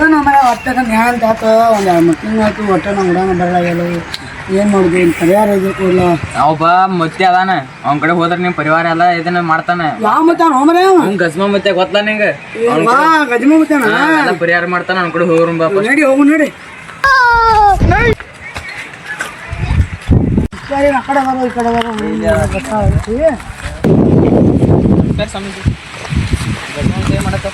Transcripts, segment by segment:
ಏನು ಮರ ಹೊಟ್ಟೆ ನಮ್ಮ ಹ್ಯಾಂಡ್ ಆತ ಒಂದು ಎರಡು ಮಕ್ಕಳು ಆಯ್ತು ಹೊಟ್ಟೆ ನಮ್ಮ ಹುಡುಗ ಬರಲಾಗ್ಯಾವ ಏನು ಮಾಡುದು ಏನು ಪರಿಹಾರ ಇದಕ್ಕೆ ಇಲ್ಲ ಒಬ್ಬ ಮತ್ತೆ ಅದಾನ. ಅವ್ನ ಕಡೆ ಹೋದ್ರ ನಿಮ್ಮ ಪರಿವಾರ ಎಲ್ಲ ಇದನ್ನ ಮಾಡ್ತಾನೆ. ಯಾವ ಮತ್ತೆ ಹೋಮರೇ ಅವ್ನು ಗಜ್ಮ ಮತ್ತೆ ಗೊತ್ತಲ್ಲ ನಿಂಗೆ? ಗಜ್ಮ ಗಜಮ ಮತ್ತಾನ ಎಲ್ಲ ಪರಿಹಾರ ಮಾಡ್ತಾನೆ ಅವ್ನ ಕಡೆ ಹೋಗ್ರು ಬಾಪ ನೋಡಿ ಹೋಗು ನೋಡಿ. ಸರಿ ಆ ಕಡೆ ಬರೋ ಈ ಕಡೆ ಬರೋ ಗೊತ್ತಾಗುತ್ತೆ ಸರ್ ಸ್ವಾಮೀಜಿ. ಗಸ್ಮ ಮತ್ತೆ ಮಾಡತ್ತ?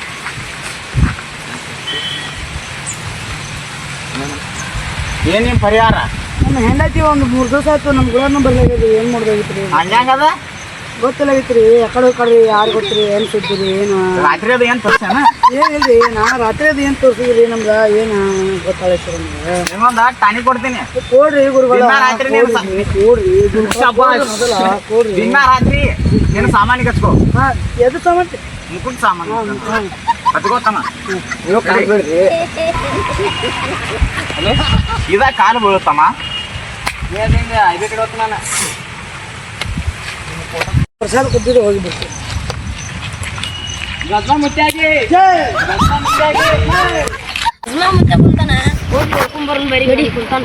ಏನ್ ನಿಮ್ ಪರಿಹಾರ? ನಮ್ಮ ಹೆಂಡತಿ ಒಂದು ಮೂರು ದಿವಸ ಆಯ್ತು ನಮ್ಮ ಗುಳನ್ನು ಬರ್ಲಾಗೈತಿ ಏನು ಮಾಡ್ದಾಗಿತ್ರಿ? ಹಂಗ್ಯಾಂಗದ ಗೊತ್ತಿಲ್ಲಾಗಿತ್ತು ರೀ ಎಕಡೆ ಕಡ್ರಿ ಯಾರು ಗೊತ್ತಿರಿ ಏನು ಸುದ್ದಿರಿ ಏನು? ರಾತ್ರಿ ಅದು ಏನ್ ತೋರ್ಸ್ಯಾನ? ಏನಿಲ್ರಿ ನಾ ರಾತ್ರಿ ಅದು ಏನು ತೋರಿಸಿದ್ರಿ ನಮ್ಗೆ ಏನು ಗೊತ್ತಾಗೈತಿ ನಮ್ಗೆ? ಇನ್ನೊಂದು ಟಾನಿ ಕೊಡ್ತೀನಿ. ಕೊಡ್ರಿ ಗುರುಗಳ ರಾತ್ರಿ ಕೊಡ್ರಿ ಮೊದಲ ಕೊಡ್ರಿ. ದಿನ ರಾತ್ರಿ ನೀನು ಸಾಮಾನಿಗೆ ಹಚ್ಕೋ. ಹಾ ಎದು ಸಾಮಾನು? ಮುಖಕ್ಕೆ ಸಾಮಾನು. ಕಾಯ್ಬೇಡ್ರಿ ಇದ ಕಾಲು ಬೀಳುತ್ತಮ್ಮ. ಐದೇ ಕಡೆ ಹೋಗ್ತಾನ ನಾನು. ಪ್ರಸಾದ ಕೊಟ್ಟಿದ್ದು ಮತ್ತೆ ಕುಂತಾನ ಹೋಗಿ ನೋಡ್ಕೊಂಬರೋನ್ ಬರಿ ಗಡಿ ಕುಂತಾನ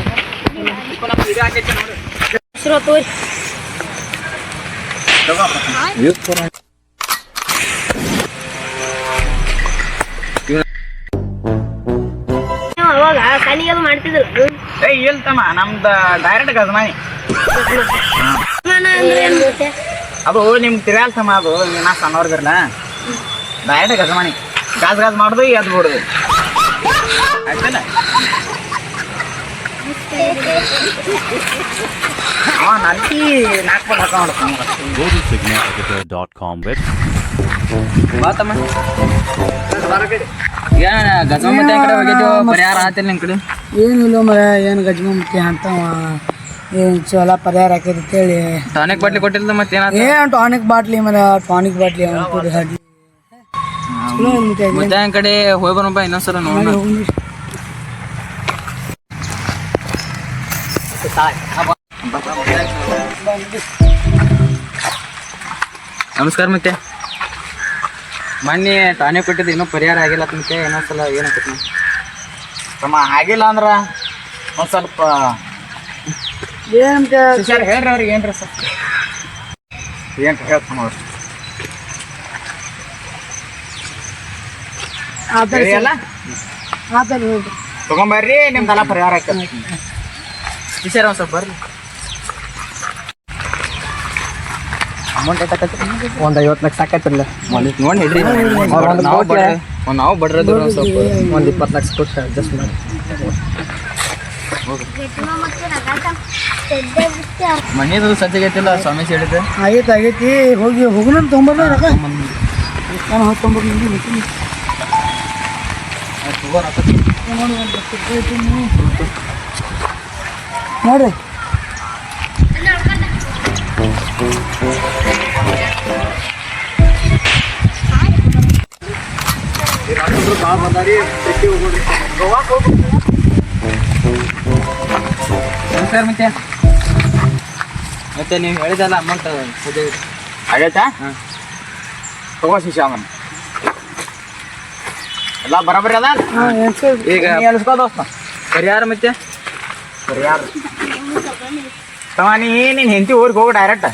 ಹೆಸರು ತೋರಿ ಮಾಡ್ತಿದ್ರು ಏ ನಮ್ದ ಡೈರೆಕ್ಟ್ ಗಜಮಾನಿ. ಅದು ನಿಮ್ಗೆ ತಿಳಿಯಲ್ತಮ್ಮ ಅದು ನಾ ಸಣ್ಣವ್ರದಿರಲ್ಲ ಡೈರೆಕ್ಟ್ ಗಜಮಾನಿ. ಗಾಜ್ ಗಾಜ್ ಮಾಡುದು ಎದ್ದು ಬಿಡುದು. ಆಯ್ತಲ್ಲ? ಪರಿಹಾರ ಆತಿಲ್ಲ ಕಡೆ? ಏನಿಲ್ಲ ಮರ ಏನು ಗಜಮುಖಿ ಅಂತ ಚಲೋ ಪರಿಹಾರ ಅಂತೇಳಿ ಟಾನಿಕ್ ಬಾಟ್ಲಿ ಕೊಟ್ಟಿಲ್ಲ ಮತ್ತೆ ಏನಾತ? ಏನು ಟಾನಿಕ್ ಬಾಟ್ಲಿ ಮರ ಟಾನಿಕ್ ಬಾಟ್ಲಿ ಚಲೋ ಮತ್ತೆ ಕಡೆ ಹೋಗಿ ಬರೋಣ ಇನ್ನೊಂದ್ಸಲ ನೋಡೋಣ. ನಮಸ್ಕಾರ ಮತ್ತೆ. ಮೊನ್ನೆ ತಾನೇ ಕೊಟ್ಟಿದ್ದು ಇನ್ನೂ ಪರಿಹಾರ ಆಗಿಲ್ಲ ಮತ್ತೆ. ಇನ್ನೊಂದ್ಸಲ ಏನಾಗ್ತೈತಿ ತಮ್ಮ ಆಗಿಲ್ಲ ಅಂದ್ರ ಒಂದ್ ಸ್ವಲ್ಪ ಏನು ಸರ್ ಹೇಳ್ರಿ ಅವ್ರಿಗೆ ಏನ್ರಿ ಸರ್? ಏನ್ರಿ ಹೇಳ್ತಾನ ಅವ್ರು? ಆತಲ್ಲಿ ತಗೊಂಬರ್ರಿ ನಿಮ್ದೆಲ್ಲ ಪರಿಹಾರ ಆಕೈತಿ ಒಂದು ಸ್ವಲ್ಪ ಬರ್ರಿ ಅಮೌಂಟ್ ಎಷ್ಟಾಕೈತಿ ಒಂದು ಐವತ್ತು ಲಕ್ಷ ಸಾಕೈತಿಲ್ಲ ನೋಡಿ ನೋಡಿ ಹಿಡ್ರಿ ನಾವು ಬಡ್ರ ಒಂದು ನಾವು ಬಡ್ರೆ ಒಂದು ಸ್ವಲ್ಪ ಒಂದು ಇಪ್ಪತ್ತು ಲಕ್ಷ ಕೊಟ್ಟು ಅಡ್ಜಸ್ಟ್ ಮಾಡಿ ಮನೆದು ಸಜ್ಜಗೈತಿಲ್ಲ ಸ್ವಾಮಿ ಹೇಳಿದ್ರೆ ಆಗೈತೆ ಆಗೈತಿ ಹೋಗಿ ಹೋಗುನ ತೊಗೊಂಬರ್ಲ ರೊಕ್ಕ ನಾನು ಹೋಗಿ ತೊಗೊಂಬರ್ಲಿ ನೋಡ್ರಿ. ಸರ್ ಮತ್ತೆ. ಮತ್ತೆ ನೀವು ಹೇಳಿದಲ್ಲ ಅಮೌಂಟ್ ಆಗೈತಾ? ತಗೋ ಅವನ್ ಎಲ್ಲ ಬರೋಬ್ಬರಿ ಅದ? ಈಗ ಎಲ್ಸ್ಕೋ ದೋಸ್ತ. ಪರಿಹಾರ ಮತ್ತೆ? ಪರಿಹಾರ ತಮ್ಮ ನೀ ನೀನು ಹೆಂಡತಿ ಊರಿಗೆ ಹೋಗಿ ಡೈರೆಕ್ಟ್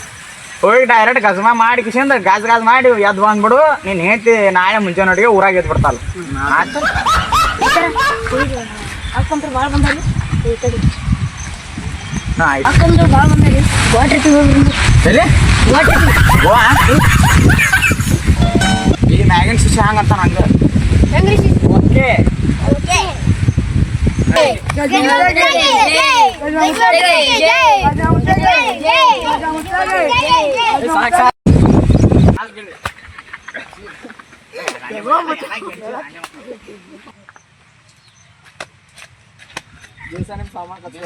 ಹೋಗಿ ಡೈರೆಕ್ಟ್ ಗಜಮಾ ಮಾಡಿ ಕಿಶಂದ ಗಾಜ್ ಗಾಜ್ ಮಾಡಿ ಎದ್ದು ಬಂದ್ಬಿಡು. ನೀನು ಹೆಂಡತಿ ನಾಳೆ ಮುಂಚೆ ನೋಡಿಗೆ ಊರಾಗ ಎದ್ದು ಬಿಡ್ತಾಳ. ಈ ಮ್ಯಾಗಿನ ಹಾಂ ಹಂಗಂತ ಅಕ್ಕಂದ್ರ ಭಾಳ ಬಂದಾರಿ ವಾಟ್ರ್ ಹೋಗ್ರಿ ಎಲ್ಲಿ ವಾಟ್ರ್ ಗೋವಾ ಈ ಮ್ಯಾಗಿನ ಶಿಷ್ಯ ಹಂಗಂತ ನಂಗೆ ಹೆಂಗ್ರಿ ಓಕೆ ಓಕೆ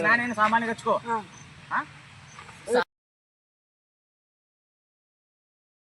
ನಾನೇನು ಸಾಮಾನಿಗೆ ಹಚ್ಕೋ ಹಾಂ